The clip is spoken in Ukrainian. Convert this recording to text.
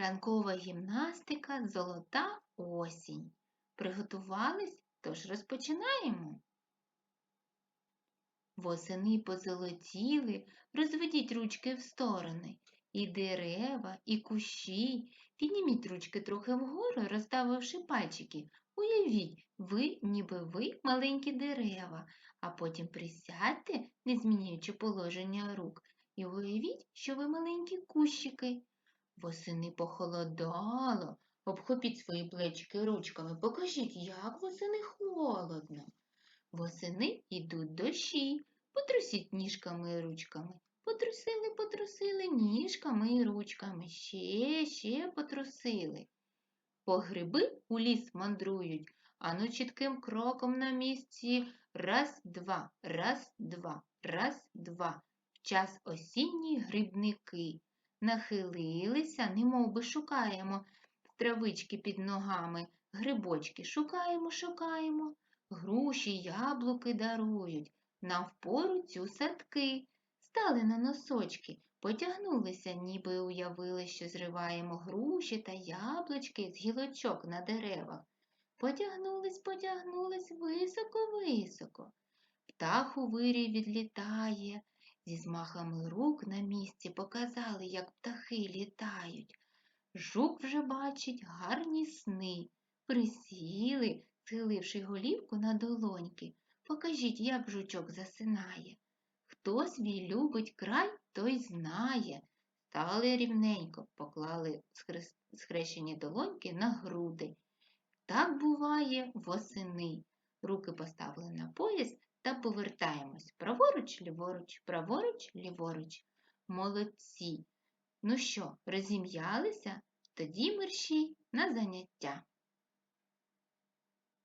Ранкова гімнастика Золота осінь. Приготувались? Тож розпочинаємо. Восени позолотіли, розведіть ручки в сторони. І дерева, і кущі. Підніміть ручки трохи вгору, розставивши пальчики. Уявіть, ви, ніби ви маленькі дерева, а потім присядьте, не змінюючи положення рук, і уявіть, що ви маленькі кущики. Восени похолодало. Обхопіть свої плечики ручками, покажіть, як восени холодно. Восени йдуть дощі, потрусіть ніжками і ручками. Потрусили, потрусили ніжками і ручками, ще, ще потрусили. По гриби у ліс мандрують, ану чітким кроком на місці. Раз, два, раз, два, раз, два. В час осінній грибники. Нахилилися, немов би шукаємо травички під ногами, грибочки шукаємо, шукаємо. Груші, яблуки дарують, навпору цю садки. Стали на носочки, потягнулися, ніби уявили, що зриваємо груші та яблучки з гілочок на деревах. Потягнулись, потягнулись високо-високо. Птах у вирі відлітає, зі змахами рук на місці показали, як птахи літають. Жук вже бачить гарні сни. Присіли, схиливши голівку на долоньки. Покажіть, як жучок засинає. Хто свій любить край, той знає. Стали рівненько, поклали схрещені долоньки на груди. Так буває восени. Руки поставили на пояс та повертаємось праворуч, ліворуч, праворуч, ліворуч. Молодці. Ну що, розім'ялися? Тоді мерщій на заняття.